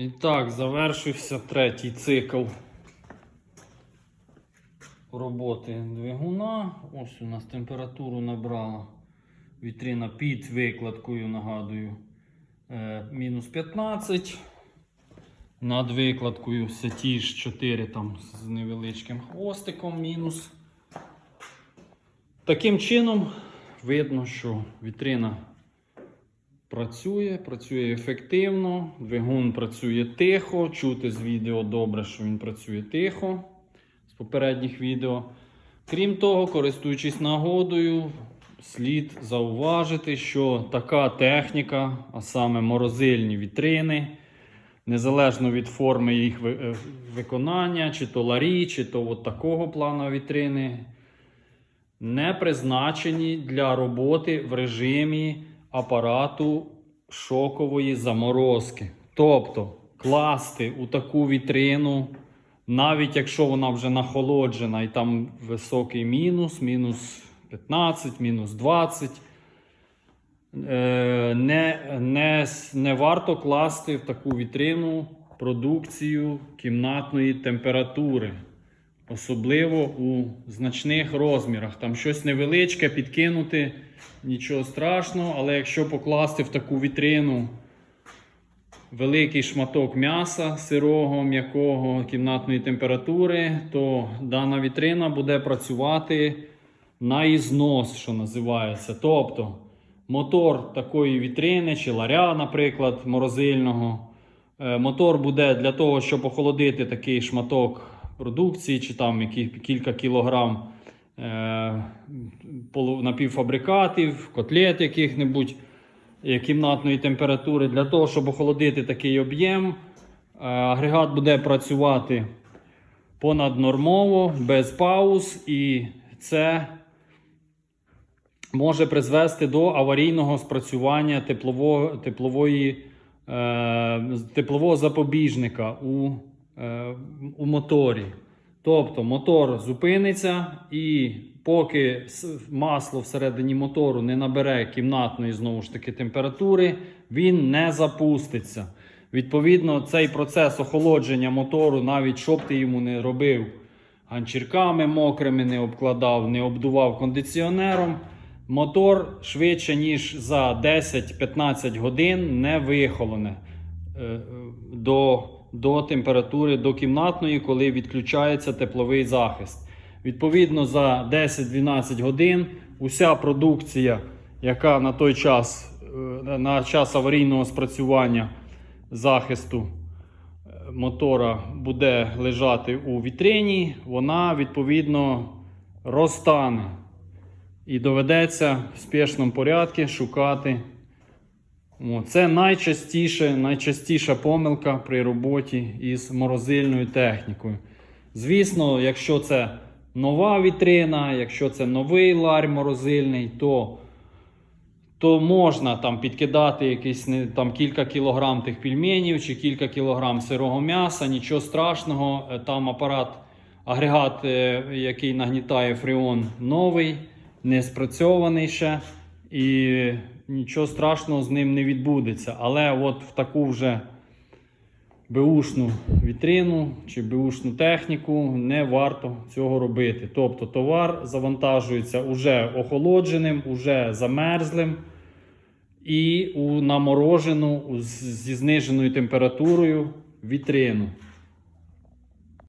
І так, завершився третій цикл роботи двигуна. Ось у нас температуру набрала вітрина під викладкою, нагадую, е, мінус 15. Над викладкою все ті ж 4 там з невеличким хвостиком мінус. Таким чином видно, що вітрина працює, працює ефективно, двигун працює тихо. Чути з відео добре, що він працює тихо з попередніх відео. Крім того, користуючись нагодою, слід зауважити, що така техніка, а саме морозильні вітрини, незалежно від форми їх е, виконання, чи то ларі, чи то от такого плану вітрини, не призначені для роботи в режимі апарату шокової заморозки. Тобто класти у таку вітрину, навіть якщо вона вже нахолоджена і там високий мінус, мінус 15, мінус 20. е, Не, не, не варто класти в таку вітрину продукцію кімнатної температури. Особливо у значних розмірах. Там щось невеличке підкинути, нічого страшного, але якщо покласти в таку вітрину великий шматок м'яса сирого, м'якого кімнатної температури, то дана вітрина буде працювати на ізнос, що називається. Тобто мотор такої вітрини чи ларя, наприклад, морозильного. Е, Мотор буде для того, щоб охолодити такий шматок продукції, чи там які, кілька кілограм е, напівфабрикатів, котлет яких-небудь е, кімнатної температури. Для того, щоб охолодити такий об'єм, е, агрегат буде працювати понаднормово, без пауз, і це може призвести до аварійного спрацювання теплового, теплової, е, теплового запобіжника у, у моторі. Тобто мотор зупиниться і поки масло всередині мотору не набере кімнатної знову ж таки температури, він не запуститься. Відповідно, цей процес охолодження мотору, навіть що б ти йому не робив, ганчірками мокрими не обкладав, не обдував кондиціонером. Мотор швидше, ніж за 10-15 годин не вихолоне е, е, до, до температури до кімнатної, коли відключається тепловий захист. Відповідно, за 10-12 годин уся продукція, яка на той час, е, на час аварійного спрацювання захисту е, мотора буде лежати у вітрині, вона відповідно розтане. І доведеться в спішному порядку шукати. Це найчастіше, найчастіша помилка при роботі із морозильною технікою. Звісно, якщо це нова вітрина, якщо це новий ларь морозильний, то, то можна там підкидати якісь там, кілька кілограм тих пельменів чи кілька кілограм сирого м'яса, нічого страшного. Е, Там апарат, агрегат, е, який нагнітає фреон, новий, не спрацьований ще. І нічого страшного з ним не відбудеться. Але от в таку вже беушну вітрину чи беушну техніку не варто цього робити. Тобто товар завантажується уже охолодженим, уже замерзлим і у наморожену зі зниженою температурою вітрину.